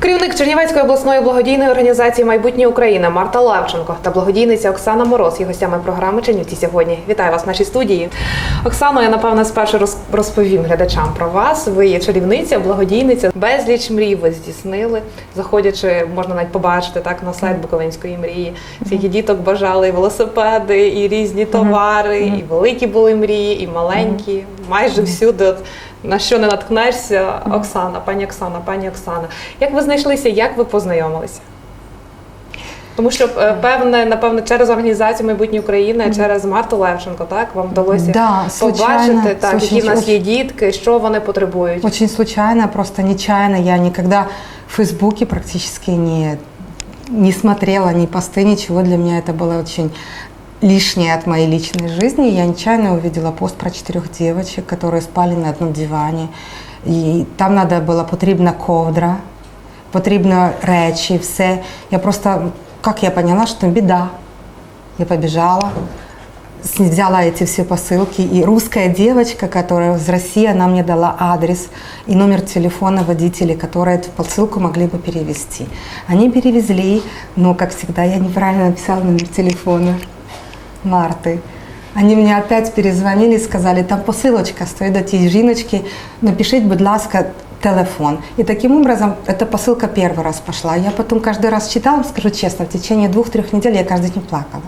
Керівник Чернівецької обласної благодійної організації Майбутнє Україна Марта Левченко та благодійниця Оксана Мороз є гостями програми Чернівці сьогодні. Вітаю вас в нашій студії. Оксано, я напевно спершу роз- розповім глядачам про вас. Ви є чарівниця, благодійниця. Безліч мрій ви здійснили. Заходячи, можна навіть побачити так на сайт Буковинської мрії. Скільки діток бажали і велосипеди, і різні товари, і великі були мрії, і маленькі. Майже всюди От, на що не наткнешся, Оксана, пані Оксана, пані Оксана. Як ви знайшлися, як ви познайомилися? Тому що е, певне, напевно, через організацію майбутнє України, через Марту Левченко, так вам вдалося Да, случайно, побачити, так, очень- які в нас очень- є дітки, що вони потребують. Очень случайно, просто нечаянно. Я никогда в Фейсбуке практически не, не смотрела ни посты, ничего. Для меня это было очень лишнее от моей личной жизни. Я нечаянно увидела пост про четырех девочек, которые спали на одном диване. І там надо было потрібна ковдра, потрібно речі, все. Я просто, как я поняла, что беда. Я побежала, с- взяла эти все посылки, и русская девочка, которая из России, она мне дала адрес и номер телефона водителей, которые эту посылку могли бы перевести. Они перевезли, но, как всегда, я неправильно написала номер телефона Марты. Они мне опять перезвонили и сказали, там посылочка стоит до тієї жіночки, напишіть, будь ласка, телефон. И таким образом эта посылка первый раз пошла. Я потом каждый раз читала, скажу честно, в течение двух-трех недель я каждый день плакала.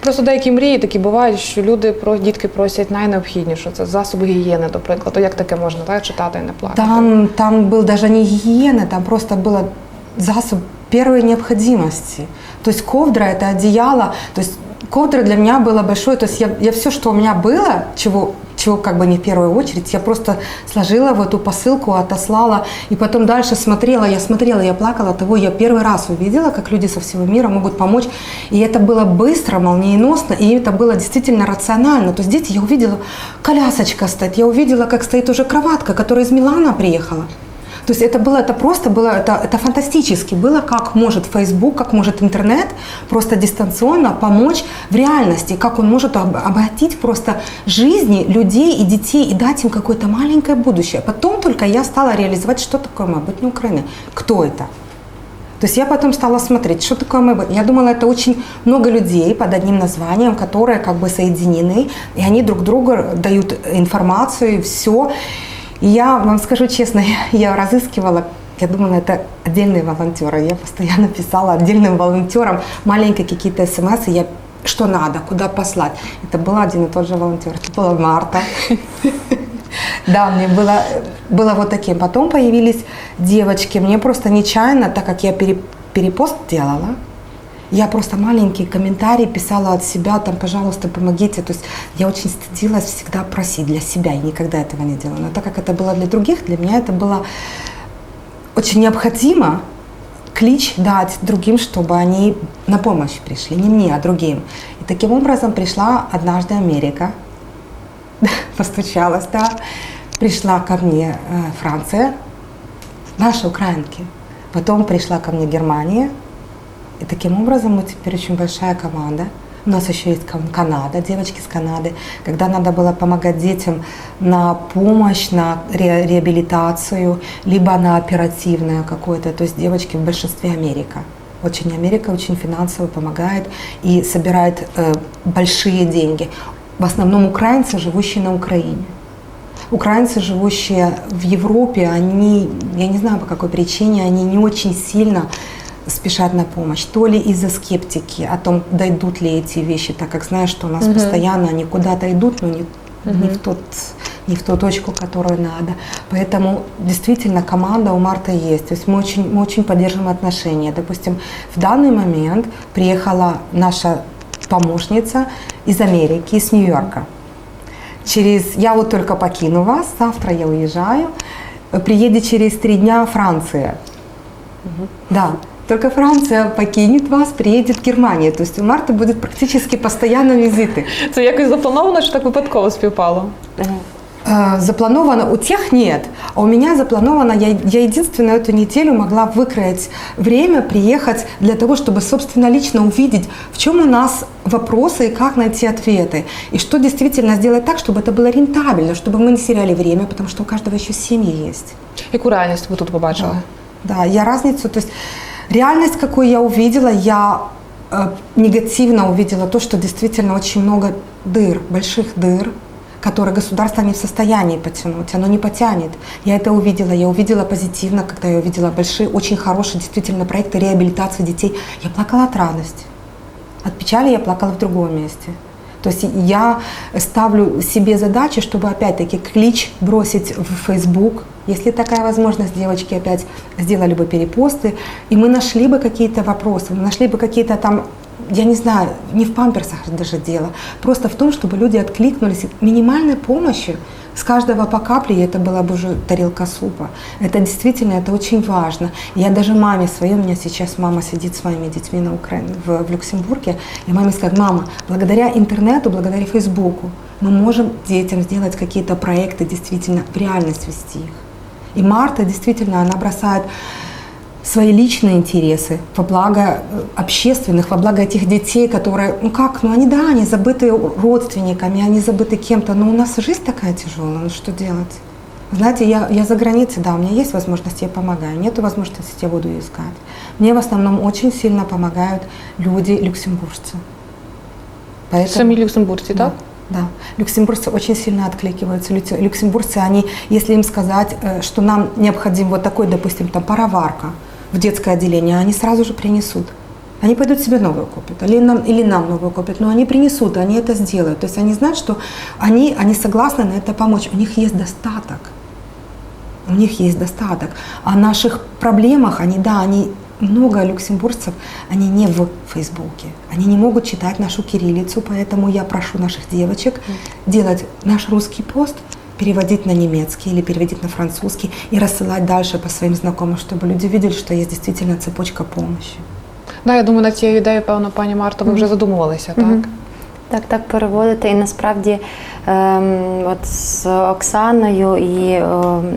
Просто деякі мрії такі бувають, що люди про дітки просять найнеобхідніше. Це засоби гігієни, до прикладу. Як таке можна так, читати і не плакати? Там, там был даже не гигиена, там просто было засоб первой необходимости. То есть ковдра, это одеяло, то есть ковдра для меня была большой, то есть я, я все, что у меня было, чего, чего как бы не в первую очередь, я просто сложила в эту посылку, отослала, и потом дальше смотрела, я смотрела, я плакала, того. Я первый раз увидела, как люди со всего мира могут помочь, и это было быстро, молниеносно, и это было действительно рационально, то есть дети, я увидела, колясочка стоит, я увидела, как стоит уже кроватка, которая из Милана приехала, то есть это было, это просто было, это, это фантастически было, как может Facebook, как может интернет просто дистанционно помочь в реальности, как он может об- обогатить просто жизни людей и детей и дать им какое-то маленькое будущее. Потом только я стала реализовать, что такое Майбутнє Украины, кто это. То есть я потом стала смотреть, что такое Майбутнє. Я думала, это очень много людей под одним названием, которые как бы соединены, и они друг другу дают информацию, все. И я вам скажу честно, я, я разыскивала, я думала, это отдельные волонтеры. Я постоянно писала отдельным волонтерам маленькие какие-то смс, и я что надо, куда послать. Это был один и тот же волонтер, это была Марта. Да, мне было, было вот таким. Потом появились девочки. Мне просто нечаянно, так как я пере- перепост делала, я просто маленький комментарий писала от себя, там, пожалуйста, помогите. То есть я очень стыдилась всегда просить для себя, и никогда этого не делала. Но так как это было для других, для меня это было очень необходимо клич дать другим, чтобы они на помощь пришли, не мне, а другим. И таким образом пришла однажды Америка, постучалась, да, пришла ко мне э, Франция, наши украинки, потом пришла ко мне Германия, и таким образом мы теперь очень большая команда. У нас еще есть кан- Канада, девочки с Канады. Когда надо было помогать детям на помощь, на ре- реабилитацию, либо на оперативное какое-то, то есть девочки в большинстве Америка. Очень Америка очень финансово помогает и собирает э, большие деньги. В основном украинцы, живущие на Украине. Украинцы, живущие в Европе, они, я не знаю по какой причине, они не очень сильно спешат на помощь. То ли из-за скептики о том, дойдут ли эти вещи, так как знаешь, что у нас постоянно они куда-то идут, но не, не, в тот, не в ту точку, которую надо. Поэтому действительно команда у Марта есть. То есть мы очень, мы очень поддерживаем отношения. Допустим, в данный момент приехала наша помощница из Америки, из Нью-Йорка. Через, я вот только покину вас, завтра я уезжаю. Приедет через три дня Франция. Да, только Франция покинет вас, приедет Германия. То есть у будет практически постоянно визиты. Це якось заплановано, чи так випадково співпало? Заплановано, у тех нет, а у меня заплановано, я, я единственную эту неделю могла выкроить время, приехать для того, чтобы, собственно, лично увидеть, в чем у нас вопросы и как найти ответы. И что действительно сделать так, чтобы это было рентабельно, чтобы мы не теряли время, потому что у каждого еще семьи есть. Яку реальність ви тут побачили? Да, я разницу, то есть реальность, какую я увидела, я э, негативно увидела то, что действительно очень много дыр, больших дыр, которые государство не в состоянии потянуть, оно не потянет. Я это увидела, я увидела позитивно, когда я увидела большие, очень хорошие действительно проекты реабилитации детей. Я плакала от радости. От печали я плакала в другом месте. То есть я ставлю себе задачи, чтобы опять-таки клич бросить в Facebook, если такая возможность, девочки опять сделали бы перепосты, и мы нашли бы какие-то вопросы, мы нашли бы какие-то там, я не знаю, не в памперсах даже дело, просто в том, чтобы люди откликнулись минимальной помощью, с каждого по капле, и это была бы уже тарелка супа. Это действительно, это очень важно. Я даже маме своей, у меня сейчас мама сидит с моими детьми на Украине, в, в Люксембурге, и маме сказать, мама, благодаря интернету, благодаря Фейсбуку мы можем детям сделать какие-то проекты, действительно, в реальность вести их. И Марта действительно, она бросает свои личные интересы во благо э, общественных, во благо этих детей, которые, ну как, ну они, да, они забыты родственниками, они забыты кем-то, но у нас жизнь такая тяжелая, ну что делать? Знаете, я, я за границей, да, у меня есть возможность, я помогаю. Нет возможности, я буду искать. Мне в основном очень сильно помогают люди люксембуржцы. Поэтому- Самі люксембурці, так? да. Люксембуржцы очень сильно откликиваются. Люксе- Люксембуржцы, они, если им сказать, э, что нам необходим вот такой, допустим, там пароварка в детское отделение, они сразу же принесут. Они пойдут себе новую купят, или нам, или нам новую купят, но они принесут, они это сделают. То есть они знают, что они, они согласны на это помочь. У них есть достаток. У них есть достаток. О наших проблемах, они, да, они много люксембуржцев, они не в Фейсбуке. Они не могут читать нашу кириллицу, поэтому я прошу наших девочек делать наш русский пост, переводить на немецкий или переводить на французский и рассылать дальше по своим знакомым, чтобы люди видели, что есть действительно цепочка помощи. Да, я думаю, над цією ідеєю, певно, пані Марто, ви вже задумувалися, так? Так, так переводити. І насправді ем, от з Оксаною і е,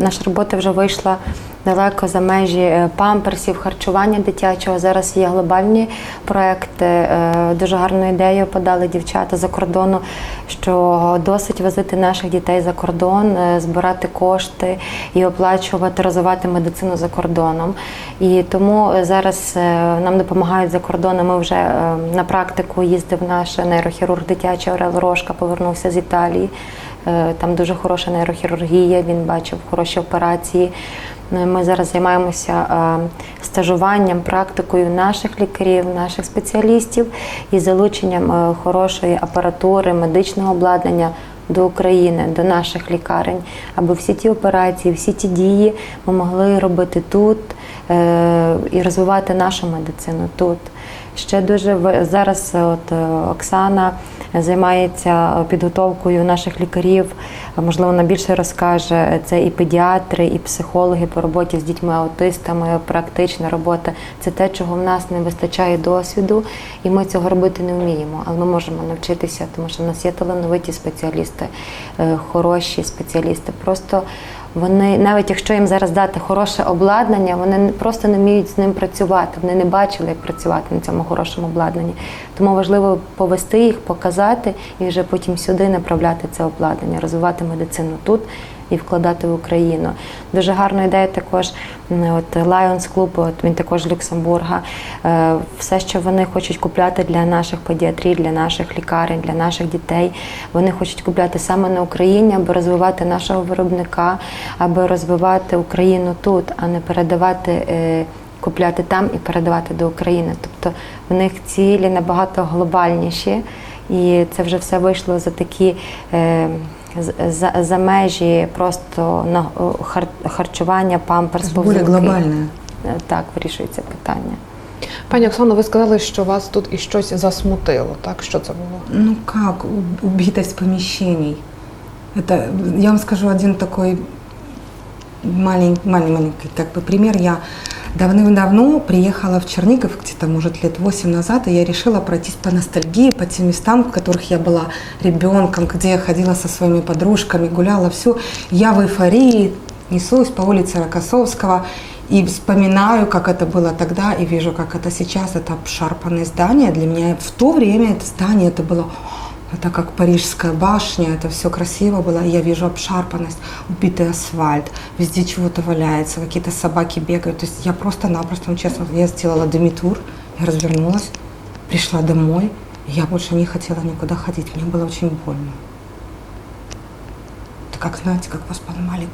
наша робота вже вийшла далеко за межі е, памперсів, харчування дитячого. Зараз є глобальні проекти. Е, дуже гарну ідею подали дівчата за кордону, що досить возити наших дітей за кордон, збирати кошти і оплачувати, розвивати медицину за кордоном. І тому зараз нам допомагають за кордоном. Ми вже на практику їздив наш нейрохірург дитячий Орел Рожка, повернувся з Італії. Е, Там дуже хороша нейрохірургія, він бачив хороші операції. Е, Ми зараз займаємося е, стажуванням, практикою наших лікарів, наших спеціалістів і залученням е, хорошої апаратури, медичного обладнання до України, до наших лікарень, аби всі ті операції, всі ті дії ми могли робити тут і розвивати нашу медицину тут. Ще дуже зараз е, от е, Оксана займається підготовкою наших лікарів. Можливо, вона більше розкаже. Це і педіатри, і психологи по роботі з дітьми-аутистами, практична робота. Це те, чого в нас не вистачає досвіду, і ми цього робити не вміємо. Але ми можемо навчитися, тому що в нас є талановиті спеціалісти, е, хороші спеціалісти. Просто вони, навіть якщо їм зараз дати хороше обладнання, вони просто не вміють з ним працювати. Вони не бачили, як працювати на цьому хорошому обладнанні. Тому важливо повести їх, показати і вже потім сюди направляти це обладнання, розвивати медицину тут і вкладати в Україну. Дуже гарна ідея також. От Lions Club, от він також Люксембурга. Е, Все, що вони хочуть купляти для наших педіатрій, для наших лікарень, для наших дітей. Вони хочуть купляти саме на Україні, аби розвивати нашого виробника, аби розвивати Україну тут, а не передавати. е, Купляти там і передавати до України. Тобто в них цілі набагато глобальніші, і це вже все вийшло за такі е, за, за межі просто на хар, харчування, памперс, Это более повзунки. глобальное. Е, Так, вирішується питання. Пані Оксано, ви сказали, що вас тут і щось засмутило. Так, що це було? Ну как, у- убитость помещений. Это, я вам скажу один такой маленький, маленький, как бы пример. Я давным-давно приехала в Чернигов, где-то, может, лет 8 назад, и я решила пройтись по ностальгии, по тем местам, в которых я была ребенком, где я ходила со своими подружками, гуляла, все. Я в эйфории несусь по улице Рокоссовского и вспоминаю, как это было тогда, и вижу, как это сейчас. Это обшарпанное здание. Для меня в то время это здание, это было это как Парижская башня, это все красиво было. Я вижу обшарпанность, убитый асфальт, везде чего-то валяется, какие-то собаки бегают. То есть я просто-напросто, ну, честно, я сделала демитур, я развернулась, пришла домой, и я больше не хотела никуда ходить. Мне было очень больно. Это как, знаете, как вас поломали.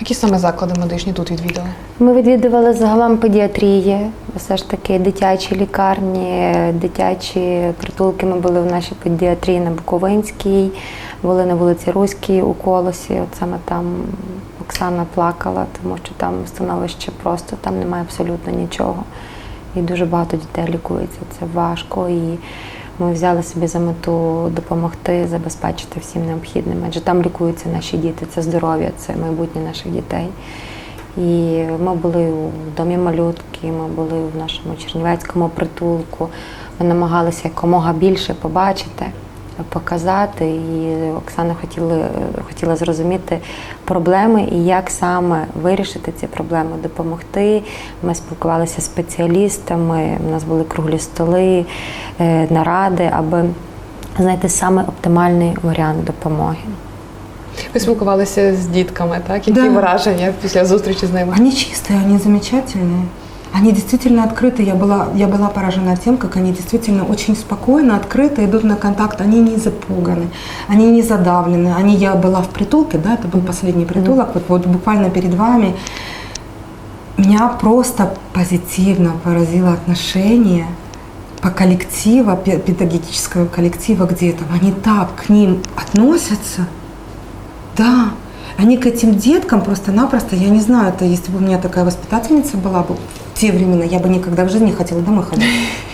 Які саме заклади медичні тут відвідали? Ми відвідували загалом педіатрії, все ж таки дитячі лікарні, дитячі притулки. Ми були в нашій педіатрії на Буковинській, були на вулиці Руській у Колосі. От саме там Оксана плакала, тому що там становище просто там немає абсолютно нічого. І дуже багато дітей лікується. Це важко. І ми взяли собі за мету допомогти, забезпечити всім необхідним. Адже там лікуються наші діти, це здоров'я, це майбутнє наших дітей. І ми були у домі малютки, ми були в нашому чернівецькому притулку. Ми намагалися якомога більше побачити, показати. І Оксана хотіла, хотіла зрозуміти проблеми і як саме вирішити ці проблеми, допомогти. Ми спілкувалися з спеціалістами, у нас були круглі столи, е, наради, аби знайти саме оптимальний варіант допомоги. Ви спілкувалися з дітками, так? Які Да. враження після зустрічі з ними? Они чистые, они замечательные. Они действительно открыты. Я была, я была поражена тем, как они действительно очень спокойно, открыто идут на контакт. Они не запуганы, они не задавлены. Они, я была в притулке, да, это был последний притулок, вот, вот буквально перед вами. Меня просто позитивно поразило отношение по коллектива, пе- педагогического коллектива где-то. Они так к ним относятся. Да, они к этим деткам просто-напросто, я не знаю, это если бы у меня такая воспитательница была бы те времена, я бы никогда в жизни не хотела домой ходить.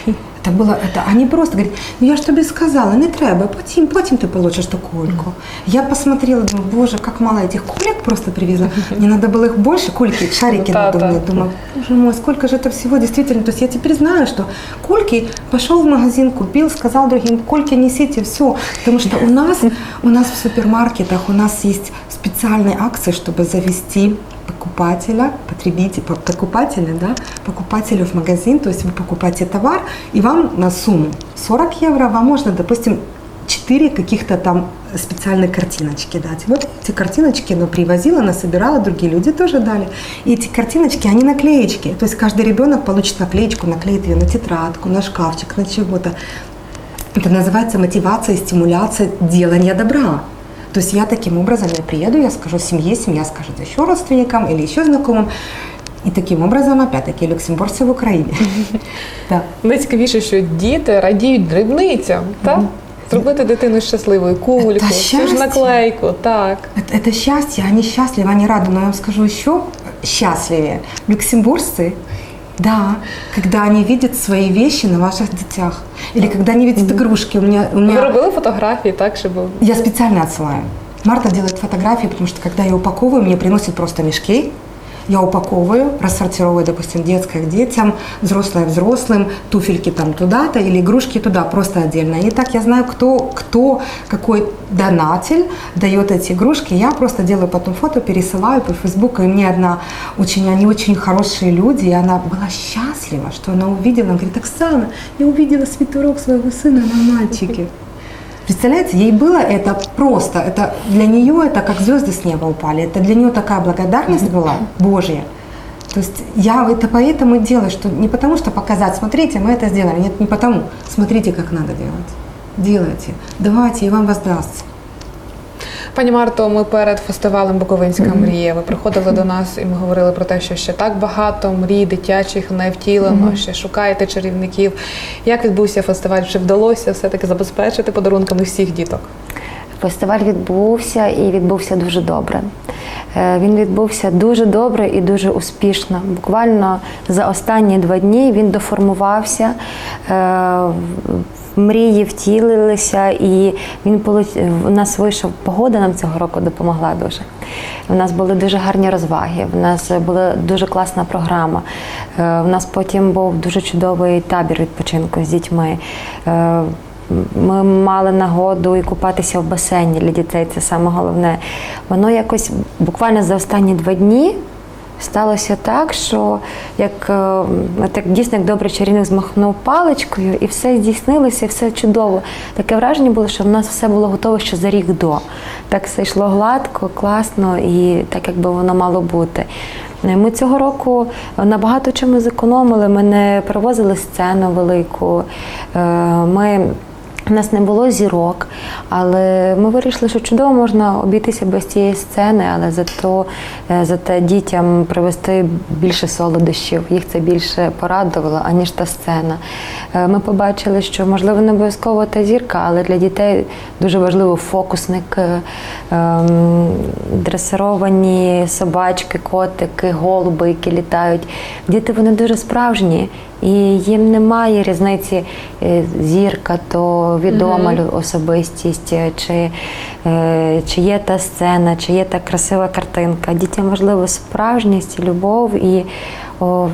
Это было, это, они просто говорят, ну я ж тобі сказала, не треба, потім, потім ти получиш ту кульку. Я посмотрела, думаю, боже, как мало этих кулек просто привезла. Мне надо было их больше, кульки, шарики Да, надумные. да. Думаю, боже мой, сколько же это всего действительно. То есть я теперь знаю, что кульки пошел в магазин, купил, сказал другим, кульки несите, все. Потому что у нас, у нас в супермаркетах, у нас есть специальные акции, чтобы завести покупателя, потребителя, покупателя, да, покупателю в магазин, то есть вы покупаете товар, и вам на сумму 40 евро вам можно, допустим, 4 каких-то там специальные картиночки дать. Вот эти картиночки она привозила, она собирала, другие люди тоже дали. И эти картиночки, они наклеечки. То есть каждый ребенок получит наклеечку, наклеит ее на тетрадку, на шкафчик, на чего-то. Это называется мотивация и стимуляция делания добра. То есть я таким образом, я приеду, я скажу семье, семья скажет еще родственникам или еще знакомым. И таким образом, опять-таки, люксембургцы в Украине. Да. Найцікавіше, що діти радіють дрібницям, так? Зробити дитину щасливою, кульку, Та цю ж щастя. наклейку, так. Это, это счастье, они счастливы, они рады. Но я вам скажу еще счастливее. Люксембуржцы, да, когда они видят свои вещи на ваших детях. Или когда они видят игрушки. У меня, у меня... меня робили фотографии так, щоб Я специально отсылаю. Марта делает фотографии, потому что когда я упаковываю, мне приносят просто мешки Я упаковываю, рассортировываю, допустим, детское к детям, взрослое взрослым, туфельки там туда-то или игрушки туда, просто отдельно. И так я знаю, кто, кто какой донатель дает эти игрушки. Я просто делаю потом фото, пересылаю по Фейсбуку. И мне одна очень, они очень хорошие люди, и она была счастлива, что она увидела, она говорит, Оксана, я увидела свитерок своего сына на мальчике. Представляете, ей было это просто, это для нее это как звезды с неба упали, это для нее такая благодарность была Божья. То есть я это поэтому делаю, что не потому что показать, смотрите, мы это сделали, нет, не потому, смотрите, как надо делать. Делайте, давайте, и вам воздастся. Пані Марто, ми перед фестивалем Буковинська мрія. Ви приходили до нас і ми говорили про те, що ще так багато мрій дитячих не втілено, ще шукаєте чарівників. Як відбувся фестиваль? Чи вдалося все-таки забезпечити подарунками всіх діток? Фестиваль відбувся і відбувся дуже добре. Е, Він відбувся дуже добре і дуже успішно. Буквально за останні два дні він доформувався е, мрії втілилися, і він полу- у нас вийшов погода нам цього року допомогла дуже. У нас були дуже гарні розваги, у нас була дуже класна програма. Е, У нас потім був дуже чудовий табір відпочинку з дітьми. Е, Ми мали нагоду і купатися в басейні для дітей, це саме головне. Воно якось буквально за останні два дні сталося так, що як, е, от як дійсно як добрий чарівник змахнув паличкою, і все здійснилося, і все чудово. Таке враження було, що в нас все було готове ще за рік до. Так все йшло гладко, класно і так, як би воно мало бути. Е, Ми цього року набагато чому зекономили. Ми не привозили сцену велику. Е, Ми у нас не було зірок, але ми вирішили, що чудово можна обійтися без цієї сцени, але зато, е, зате дітям привезти більше солодощів. Їх це більше порадувало, аніж та сцена. Е, Ми побачили, що можливо не обов'язково та зірка, але для дітей дуже важливо фокусник, е, ем, дресировані собачки, котики, голуби, які літають. Діти вони дуже справжні. І їм немає різниці зірка, то відома лю- особистість, е, чи, е, чи є та сцена, чи є та красива картинка. Дітям важливо справжність, любов і о,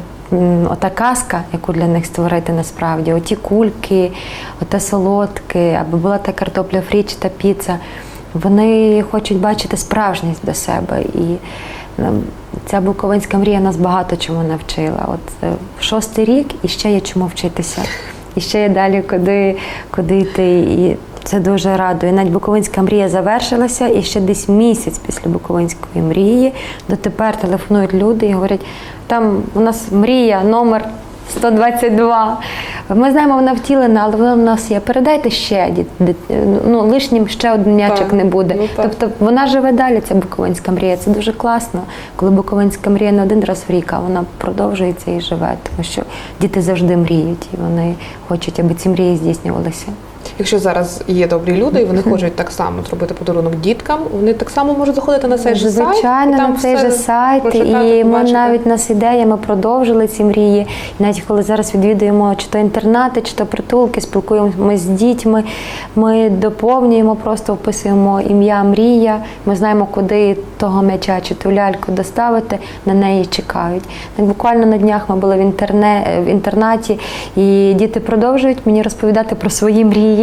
ота казка, яку для них створити насправді, оті кульки, оте солодке, аби була та картопля фрі чи та піца. Вони хочуть бачити справжність до себе. І Ем, Ця буковинська мрія нас багато чому навчила. От е, шостий рік і ще є чому вчитися. І ще є далі куди, куди йти. І це дуже радує. Навіть Буковинська мрія завершилася, і ще десь місяць після Буковинської мрії дотепер телефонують люди і говорять, там у нас мрія номер 122. Ми знаємо, вона втілена, але вона в нас є. Передайте ще діт- ну, лишнім ще один м'ячик не буде. ну тобто вона живе далі, ця Буковинська мрія. Це дуже класно, коли Буковинська мрія не один раз в рік, а вона продовжується і живе, тому що діти завжди мріють, і вони хочуть, аби ці мрії здійснювалися. Якщо зараз є добрі люди, і вони хочуть так само зробити подарунок діткам, вони так само можуть заходити на цей же сайт. Звичайно, на цей же сайт. І ми навіть нас ідея, ми продовжили ці мрії. І навіть коли зараз відвідуємо чи то інтернати, чи то притулки, спілкуємося з дітьми. Ми доповнюємо, просто вписуємо ім'я Мрія. Ми знаємо, куди того м'яча чи ту ляльку доставити, на неї чекають. Так буквально на днях ми були в, інтерне, в інтернаті, і діти продовжують мені розповідати про свої мрії.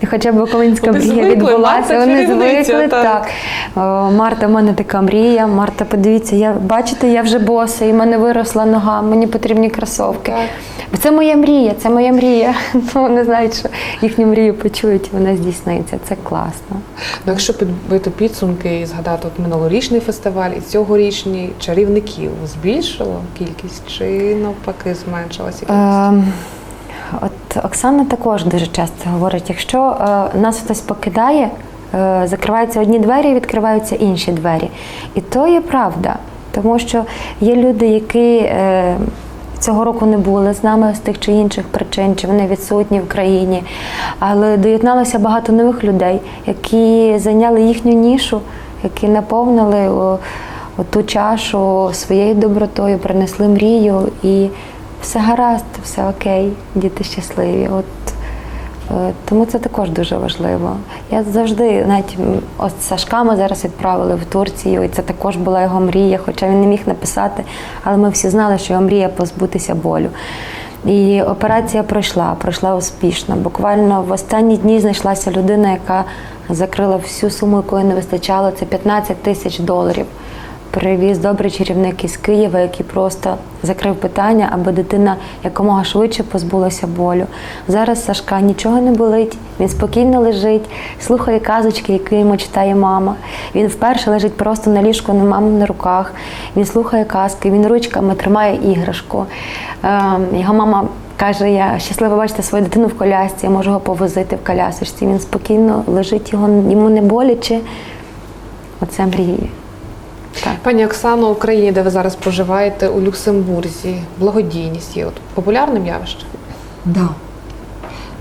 І Хоча б Буковинська Вони мрія звикли, відбулася, вони звикли так. так. О, Марта, в мене така мрія. Марта, подивіться, я бачите, я вже боса, і в мене виросла нога, мені потрібні кросовки. Так. Це моя мрія, це моя мрія. Ну, Вони знають, що їхню мрію почують, і вона здійсниться. Це класно. Ну, якщо підбити підсумки і згадати от минулорічний фестиваль і цьогорічний чарівників збільшило кількість чи навпаки зменшилася кількість? Ем, От Оксана також дуже часто говорить: якщо е, нас хтось покидає, е, закриваються одні двері, відкриваються інші двері. І то є правда, тому що є люди, які е, цього року не були з нами з тих чи інших причин, чи вони відсутні в країні, але доєдналося багато нових людей, які зайняли їхню нішу, які наповнили ту чашу своєю добротою, принесли мрію і все гаразд, все окей, діти щасливі. От е, тому це також дуже важливо. Я завжди, навіть от Сашка ми зараз відправили в Турцію, і це також була його мрія, хоча він не міг написати, але ми всі знали, що його мрія позбутися болю. І операція пройшла, пройшла успішно. Буквально в останні дні знайшлася людина, яка закрила всю суму, якої не вистачало. Це 15 тисяч доларів привіз добрий чарівник із Києва, який просто закрив питання, аби дитина якомога швидше позбулася болю. Зараз Сашка нічого не болить, він спокійно лежить, слухає казочки, які йому читає мама. Він вперше лежить просто на ліжку на мамі на руках. Він слухає казки, він ручками тримає іграшку. Ем, Його мама. Каже, я щаслива бачити свою дитину в колясці, я можу його повозити в колясочці. Він спокійно лежить, його йому не боляче. Оце мріє. Так. Пані Оксано, у країні, де ви зараз проживаєте, у Люксембурзі, благодійність є от популярним явищем? Да.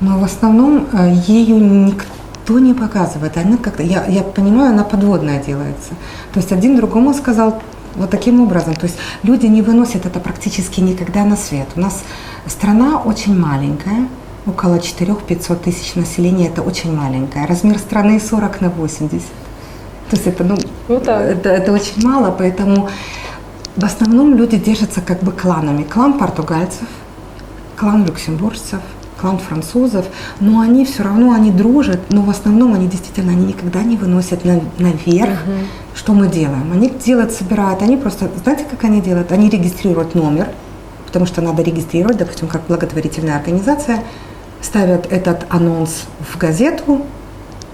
Но в основном э, ею никто не показывает. Она как я, я понимаю, она подводная делается. То есть один другому сказал вот таким образом. То есть люди не выносят это практически никогда на свет. У нас страна очень маленькая, около 4-500 тысяч населения, это очень маленькое. Размер страны 40 на 80. То есть это, ну, Ну так. это, это очень мало, поэтому в основном люди держатся как бы кланами. Клан португальцев, клан люксембуржцев, клан французов, но они все равно, они дружат, но в основном они действительно, они никогда не выносят на, наверх, что мы делаем. Они делают, собирают, они просто, знаете, как они делают? Они регистрируют номер, потому что надо регистрировать, допустим, как благотворительная организация, ставят этот анонс в газету,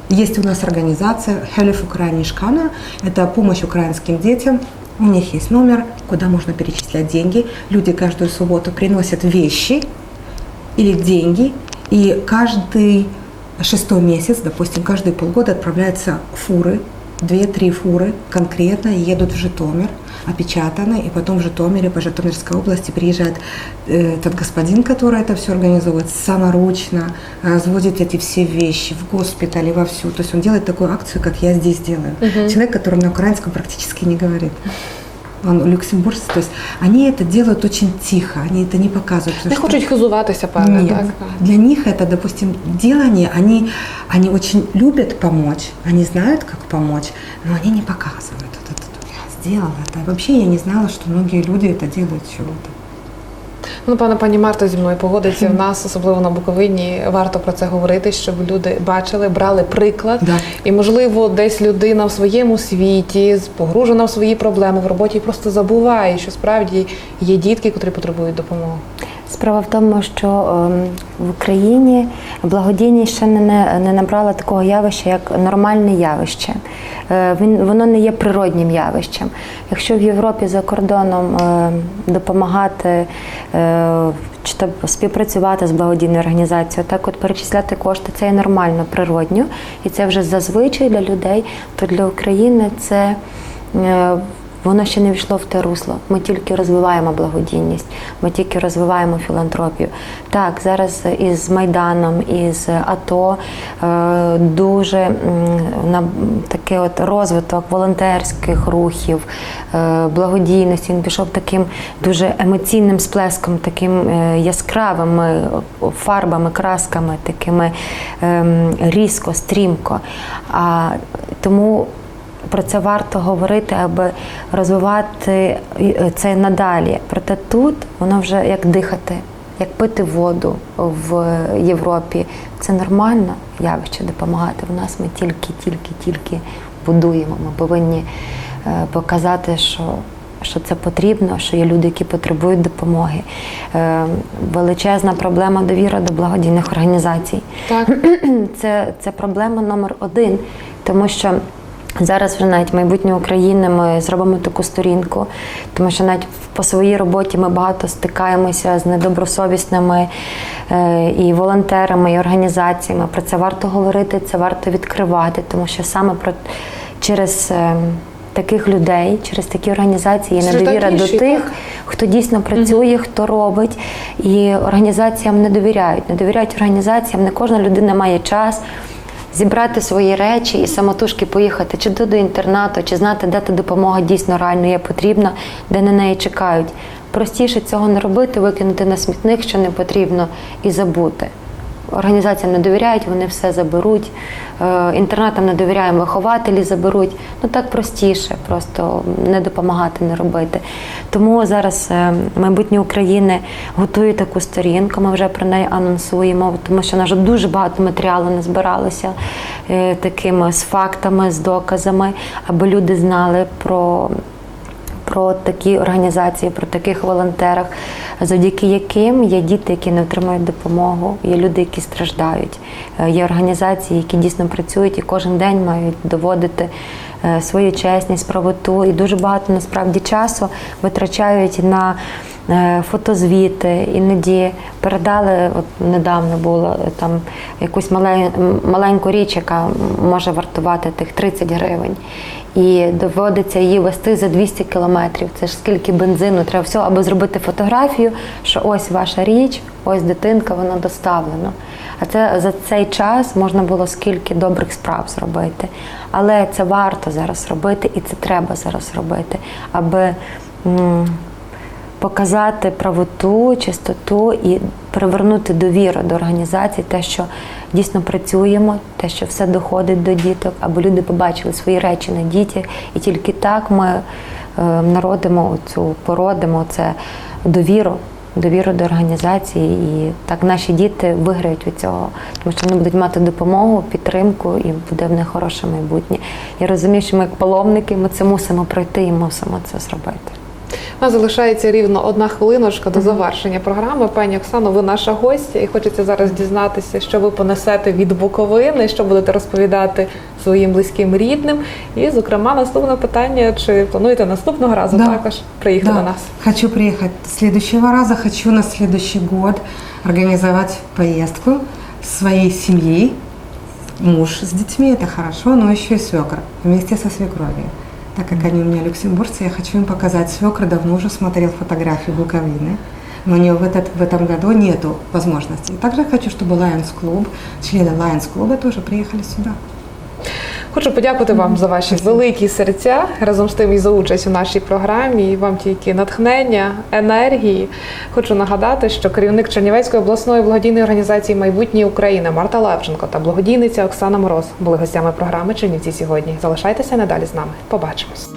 есть у нас организация Хелев Украинишкана. Это помощь украинским детям. У них есть номер, куда можно перечислять деньги. Люди каждую субботу приносят вещи или деньги. И каждый шестой месяц, допустим, каждые полгода отправляются фуры, две-три фуры конкретно едут в Житомир, опечатаны, и потом в Житомире, по Житомирской области приезжает э, этот господин, который это все организовывает, саморучно разводит эти все вещи в госпитале, вовсю. То есть он делает такую акцию, как я здесь делаю. Человек, который на украинском практически не говорит. Он люксембуржец, то есть они это делают очень тихо, они это не показывают. Не что- хочуть хизуватися, певне, нет. так? Для них это, допустим, делание, они, они очень любят помочь, они знают, как помочь, но они не показывают. Вот это, я сделала это. Вообще я не знала, что многие люди это делают чего-то. Ну, пане пані Марто зі мною погодиться. В нас, особливо на Буковині, варто про це говорити, щоб люди бачили, брали приклад. Да. І, можливо, десь людина в своєму світі, погружена в свої проблеми в роботі, просто забуває, що справді є дітки, котрі потребують допомоги. Справа в тому, що ем, в Україні благодійність ще не, набрала такого явища, як нормальне явище. Е, він, воно не є природнім явищем. Якщо в Європі за кордоном е, допомагати е, чи то співпрацювати з благодійною організацією, так от перечисляти кошти, це є нормально, природньо, і це вже зазвичай для людей, то для України це. Воно ще не війшло в те русло. Ми тільки розвиваємо благодійність, ми тільки розвиваємо філантропію. Так, зараз із Майданом, із АТО е, дуже на такий от розвиток волонтерських рухів, е, благодійності. Він пішов таким дуже емоційним сплеском, таким е, яскравими фарбами, красками, такими ем, різко, стрімко. А тому про це варто говорити, аби розвивати е, це надалі. Проте тут воно вже як дихати, як пити воду в Європі. Це нормально явище допомагати. В нас ми тільки, тільки, тільки будуємо. Ми повинні е, показати, що. Що це потрібно, що є люди, які потребують допомоги. Е, величезна проблема довіра до благодійних організацій Так. це, це проблема номер один, тому що. Зараз вже навіть майбутнє України ми зробимо таку сторінку, тому що навіть по своїй роботі ми багато стикаємося з недобросовісними е, і волонтерами, і організаціями. Про це варто говорити, це варто відкривати, тому що саме про через е, таких людей, через такі організації є недовіра до тих, так. хто дійсно працює, хто робить, і організаціям не довіряють. Не довіряють організаціям, не кожна людина має час. Зібрати свої речі і самотужки поїхати чи до, інтернату, чи знати, де та допомога дійсно реально є потрібна, де на неї чекають. Простіше цього не робити, викинути на смітник, що не потрібно, і забути. Організаціям не довіряють, вони все заберуть. Е, Інтернатам не довіряємо, вихователі заберуть. Ну так простіше, просто не допомагати, не робити. Тому зараз е, майбутнє України готує таку сторінку. Ми вже про неї анонсуємо, тому що жаль, дуже багато матеріалу не збиралося е, такими з фактами, з доказами, аби люди знали про про такі організації, про таких волонтерах, завдяки яким є діти, які не отримують допомогу, є люди, які страждають. Е, Є організації, які дійсно працюють і кожен день мають доводити е, свою чесність, правоту. І дуже багато насправді часу витрачають на фотозвіти, іноді передали, от недавно було е, там якусь мале- маленьку річ, яка може вартувати тих 30 гривень. І доводиться її вести за 200 кілометрів. Це ж скільки бензину треба всього, аби зробити фотографію, що ось ваша річ, ось дитинка, вона доставлена. А це за цей час можна було скільки добрих справ зробити. Але це варто зараз робити, і це треба зараз робити, аби показати правоту, чистоту і привернути довіру до організації, те, що дійсно працюємо, те, що все доходить до діток, аби люди побачили свої речі на дітях, і тільки так ми е, народимо цю породимо це довіру. Довіру до організації, і так наші діти виграють від цього, тому що вони будуть мати допомогу, підтримку, і буде в них хороше майбутнє. Я розумію, що ми як паломники, ми це мусимо пройти і мусимо це зробити. У нас залишається рівно одна хвилиночка до завершення програми. Пані Оксано, ви наша гостя, і хочеться зараз дізнатися, що ви понесете від Буковини, що будете розповідати своїм близьким рідним. І, зокрема, наступне питання: чи плануєте наступного разу Да. також приїхати Да, до нас? Хочу приехать следующего раза. Хочу на следующий год организовать поездку с своей семьей. Муж с детьми, это хорошо, но еще и свекр вместе со свекровью Так как они у меня люксембургцы, я хочу им показать. Свекр давно уже смотрел фотографии Буковины, но у него в, этот, в этом году нету возможности. И также хочу, чтобы Lions Club, члены Lions Club тоже приехали сюда. Хочу подякувати вам за ваші великі серця разом з тим і за участь у нашій програмі. І вам тільки натхнення, енергії. Хочу нагадати, що керівник Чернівецької обласної благодійної організації Майбутнє України Марта Левченко та благодійниця Оксана Мороз були гостями програми Чернівці сьогодні. Залишайтеся надалі з нами. Побачимось.